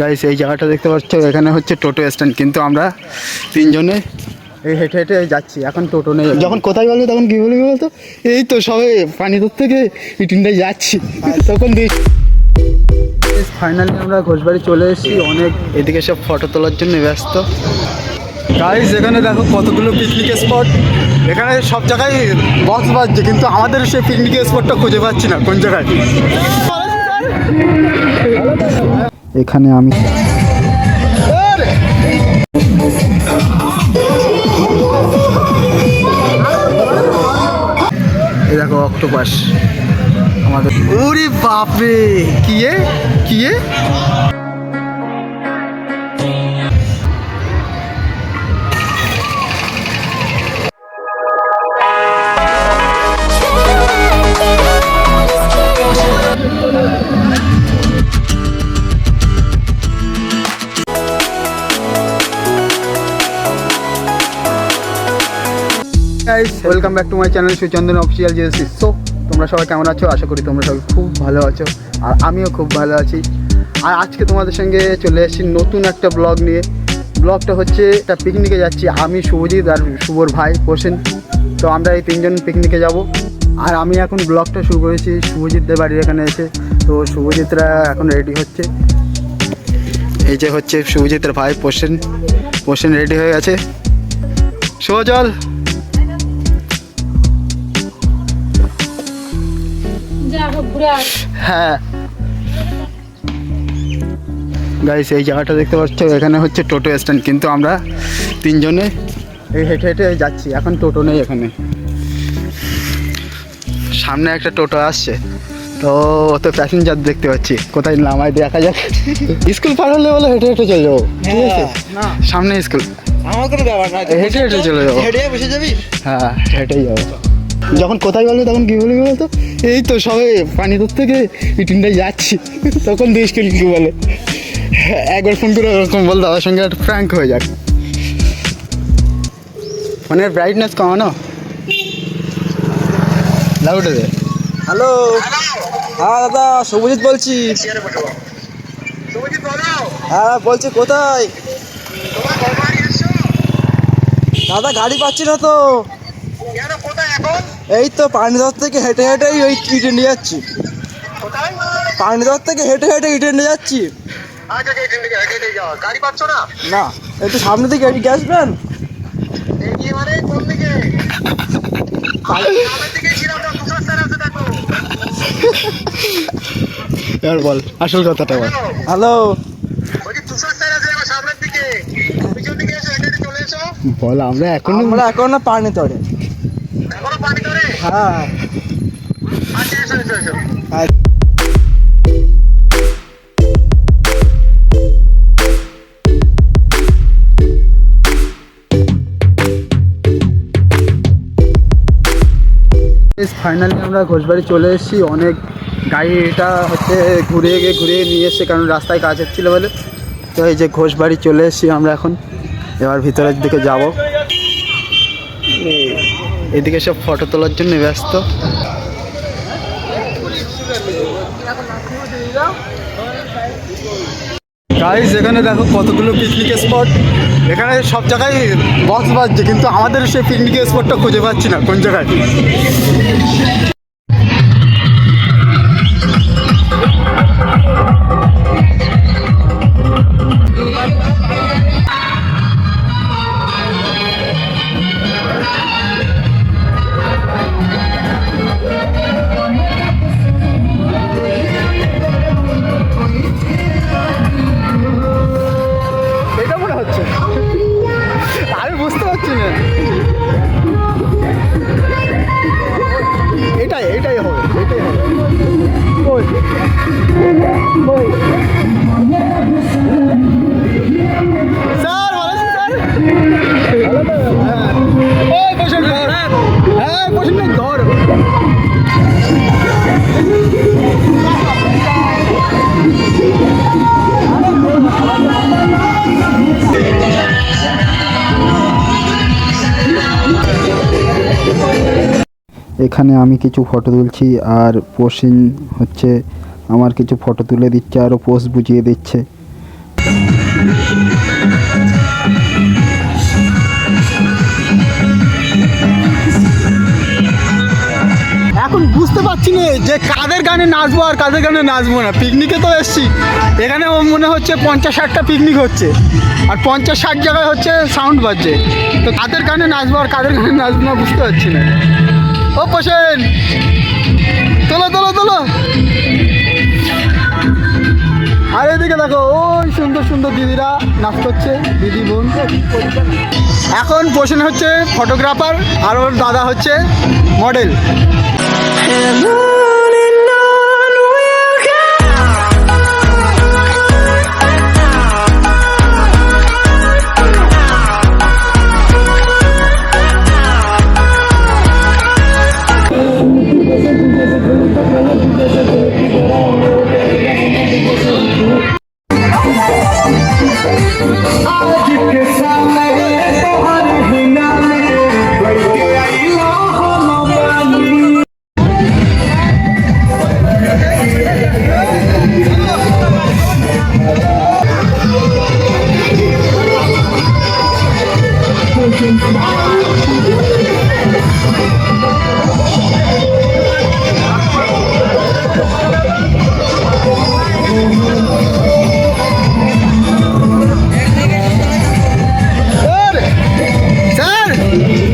Guys এই জায়গাটা দেখতে পাচ্ছ এখানে হচ্ছে টোটো স্ট্যান্ড কিন্তু আমরা তিনজনে এই হেঁটে হেঁটে যাচ্ছি এখন টোটো নেই। যখন কোথায় বলব তখন কি বলবি বলতো? এই তো সবে পানিদুর থেকে ইটিনটায় যাচ্ছি। তখন দিস ফাইনালি আমরা ঘোষবাড়ি চলে এসেছি অনেক এদিকে সব ফটো তোলার জন্য ব্যস্ত। গাইস এখানে দেখো কতগুলো পিকনিক স্পট এখানে সব জায়গায় বক্স বাজছে কিন্তু আমাদের সেই পিকনিক স্পটটা খুঁজে পাচ্ছি না কোন জায়গায়? এখানে আমি দেখো অক্টোপাস। আমাদের ওরে বাপরে! কি এ? Welcome back to my channel Suchandan official GSC so তোমরা সবাই কেমন আছো? আশা করি তোমরা সবাই খুব ভালো আছো। আর আমিও খুব ভালো আছি। আর আজকে তোমাদের সঙ্গে চলে এসেছি নতুন একটা ব্লগ নিয়ে। ব্লগটা হচ্ছে, একটা পিকনিকে যাচ্ছি। আমি শুভজিৎ আর শুভর ভাই পোষেন তো আমরা এই তিনজন পিকনিকে যাব। আর আমি এখন ব্লগটা শুরু করেছি। শুভজিৎদের বাড়ির এখানে এসে। তো শুভজিৎরা এখন রেডি হচ্ছে। এই যে হচ্ছে শুভজিতের ভাই পোষেন পোষেন রেডি হয়ে গেছে। শুভ চল হ্যাঁ। গাইস এই জায়গাটা দেখতে পাচ্ছ এখানে হচ্ছে টোটো স্ট্যান্ড কিন্তু আমরা তিনজনে এই হেঁটে হেঁটে যাচ্ছি। এখন টোটো নেই এখানে। সামনে একটা টোটো আসছে। তো ও তো প্যাসেঞ্জার দেখতে পাচ্ছি। কোথায় নামায় দেখা যাক। স্কুল পার হলে বলে হেঁটে হেঁটে চলে যাব। ঠিক আছে? সামনে স্কুল। হেঁটে হেঁটে চলে যাব। হেঁটে বসে যাবি? হ্যাঁ হেঁটেই যাব। যখন কোথায় বলব তখন কি বলবি বলতো? এই তো সবে পানিদুর থেকে ইটিনটায় যাচ্ছি। তখন দেশ কি বলে। একবার ফোন করে ওরকম বল, দাদার সঙ্গে একটা ফ্র্যাঙ্ক হয়ে যাক। ফোনের ব্রাইটনেস কমানো? লাউডে দে। হ্যালো হ্যাঁ দাদা সবুজিৎ বলছি। হ্যাঁ বলছি কোথায়? দাদা, গাড়ি পাচ্ছি না তো। এই তো পানিদর থেকে হেঁটে হেঁটেই ওই ইটে নিয়ে যাচ্ছি। পানিদর থেকে হেঁটে হেঁটে ইটে নিয়ে যাচ্ছি। আচ্ছা আচ্ছা এখান থেকে হেঁটে হেঁটে গাড়ি পাচ্ছ না? না একটু সামনে দিকে এদিকে আসবেন এগিয়ে মানে কোন দিকে? সামনের দিকে ছিলাম না তুষার স্যার আছে দেখো। এবার বল আসল কথাটা বল। হ্যালো। বলছি তুষার স্যার আছে সামনের দিকে। পিছন দিকে এসো হেঁটে হেঁটে চলে এসো। বল আমরা এখনও আমরা এখন না পানি তরে পানি হ্যাঁ ফাইনালি আমরা ঘোষবাড়ি চলে এসেছি। অনেক গাড়িটা হচ্ছে ঘুরিয়ে গিয়ে ঘুরিয়ে নিয়ে এসছে, কারণ রাস্তায় কাজ হচ্ছিল বলে। তো এই যে ঘোষবাড়ি চলে এসেছি আমরা এখন। এবার ভিতরের দিকে যাব। এদিকে সব ফটো তোলার জন্য ব্যস্ত। গাইজ এখানে দেখো কতগুলো পিকনিক স্পট এখানে সব জায়গায় বক্স বাজছে, কিন্তু আমাদের সেই পিকনিক স্পটটা খুঁজে পাচ্ছি না, কোন জায়গায়? এখানে আমি কিছু ফটো তুলছি আর পোষিন হচ্ছে আমার কিছু ফটো তুলে দিচ্ছে আরও পোস্ট বুঝিয়ে দিচ্ছে। এখন বুঝতে পারছি না যে কাদের গানে নাচবো আর কাদের গানে নাচবো না। পিকনিকে তো এসছি। এখানে মনে হচ্ছে পঞ্চাশ ষাটটা পিকনিক হচ্ছে। আর পঞ্চাশ ষাট জায়গায় হচ্ছে সাউন্ড বাজছে। তো কাদের গানে নাচবো আর কাদের গানে নাচবো না বুঝতে পারছি না। ও পোষেন তোলো তোলো তোলো। আর এদিকে দেখো, ওই সুন্দর সুন্দর দিদিরা নাচ করছে, দিদি বোন। এখন পোষণ হচ্ছে ফটোগ্রাফার আর ওর দাদা হচ্ছে মডেল Thank you.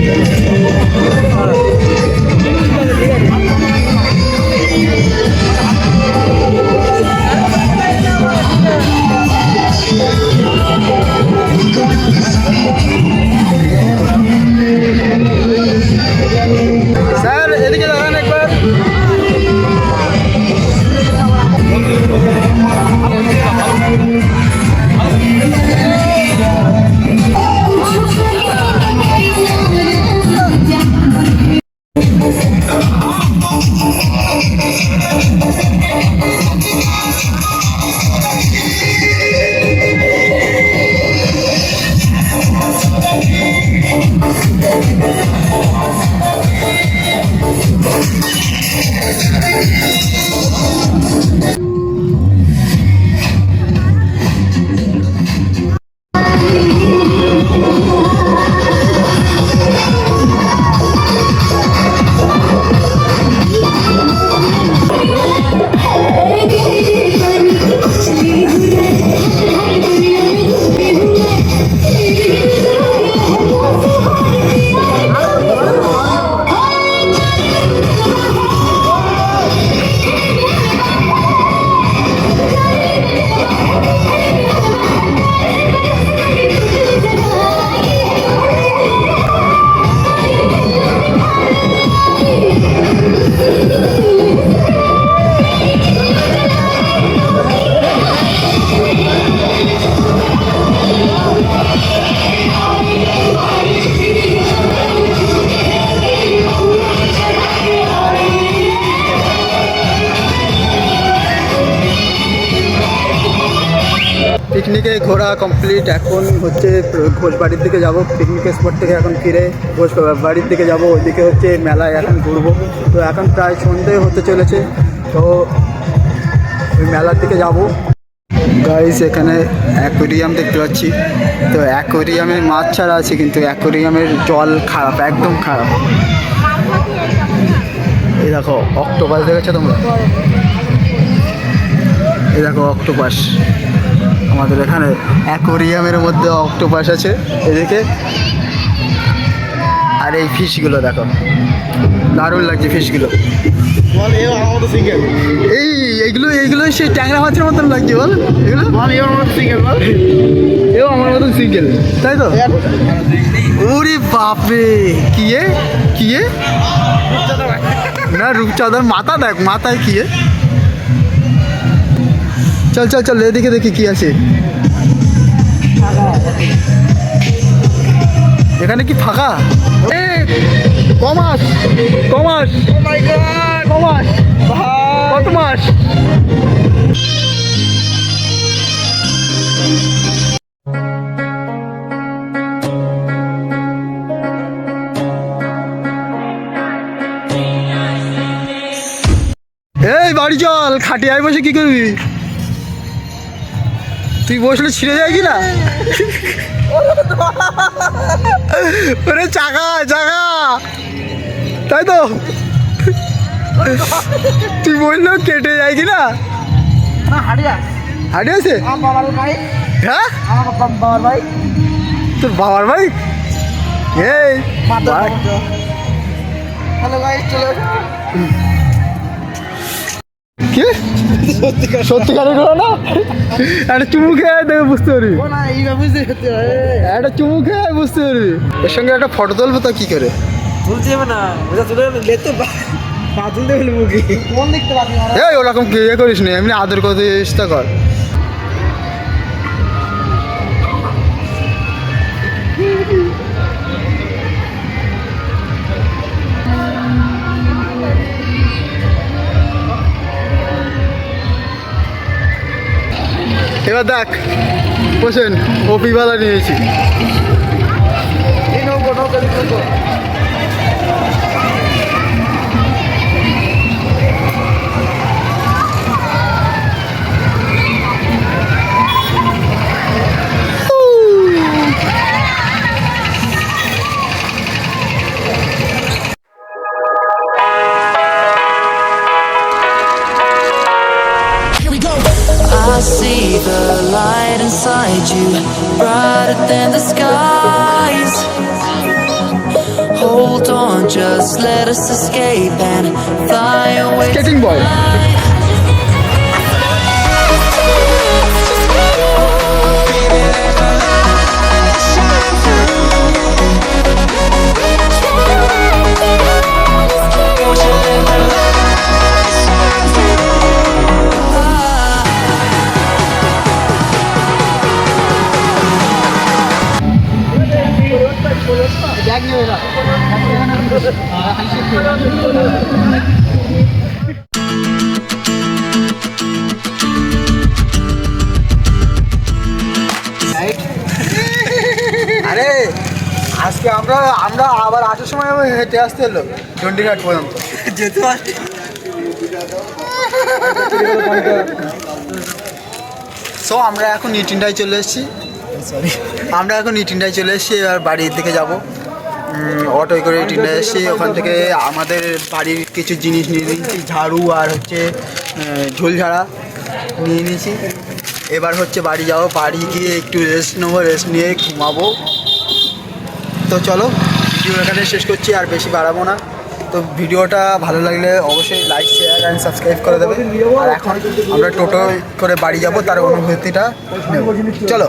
পিকনিকে ঘোরা কমপ্লিট এখন হচ্ছে ঘোষবাড়ির দিকে যাব পিকনিক স্পট থেকে এখন ফিরে ঘোষ বাড়ির দিকে যাব, ওইদিকে হচ্ছে মেলায় এখন ঘুরবো। তো এখন প্রায় সন্ধে হতে চলেছে, তো ওই মেলার দিকে যাব। গাইস এখানে অ্যাকোরিয়াম দেখতে পাচ্ছি। তো অ্যাকোরিয়ামে মাছ ছাড়া আছে, কিন্তু অ্যাকোরিয়ামের জল খারাপ, একদম খারাপ। এই দেখো, অক্টোপাস দেখেছ তোমরা? এই দেখো, অক্টোপাস। আমাদের এখানে অ্যাকোরিয়ামের মধ্যে অক্টোপাস আছে। এদিকে আর এই ফিশগুলো দেখো। দারুণ লাগছে ফিশগুলো। এই এইগুলো এইগুলো সেই ট্যাংরা মাছের মতন লাগছে বল। এগুলো? এও আমার মতন সিঙ্গেল তাই তো? ওরে বাপরে কি এ? কি এ? না রূপচাঁদার মাথা দেখ মাথায় কি এ? চল চল চল এদিকে দেখি কি আছে। এখানে কি ফাঁকা? কমাস। কমাস। কমাস। কত মাস? এই বাড়ি চল খাটিয়ায় বসে কি করবি? তুই বসলে ছিঁড়ে যায় কি না ওরে চাকা চাকা। তাই তো? তুই বললেও কেটে যায় কি না হাড়িয়া আছে। হ্যাঁ? আমার বাবার ভাই। তোর বাবার ভাই? এই হ্যালো ভাই চলে কি? সত্যিকারে করো না? একটা চুমু খেয়ে দেখে বুঝতে পারবি। না সত্যি একটা চুমু খেয়ে বুঝতে পারবি। এর সঙ্গে একটা ফটো তুলবো তা কি করে? তুলতে না ওটা তুলে লেতে পা তুলতে হলে মুখে। কোন দেখতে পাবি এই ওরকম কি ইয়ে করিস না? এমনি আদর করতে চেষ্টা কর। এবার দেখ বসেন ও পিবালা নিয়েছি the skies. Hold on, just let us escape and fly away. Skating boy. হেঁটে আসতে হলো চণ্ডীঘাট পর্যন্ত। যেতে আসছি সো আমরা এখন ইটিনটায় চলে এসেছি। সরি আমরা এখন ইটিনটায় চলে এসেছি এবার বাড়ির দিকে যাব। অটোয় করে ইটিনটায় এসেছি। ওখান থেকে আমাদের বাড়ির কিছু জিনিস নিয়ে নিয়েছি ঝাড়ু আর হচ্ছে ঝোলঝাড়া নিয়ে নিয়েছি। এবার হচ্ছে বাড়ি যাব বাড়ি গিয়ে একটু রেস্ট নেব রেস্ট নিয়ে ঘুমাবো। তো চলো ভিডিও এখানে শেষ করছি, আর বেশি বাড়াবো না। তো ভিডিওটা ভালো লাগলে অবশ্যই লাইক শেয়ার অ্যান্ড সাবস্ক্রাইব করে দেবে। আর এখন আমরা টোটো করে বাড়ি যাব, তার অনুভূতিটা চলো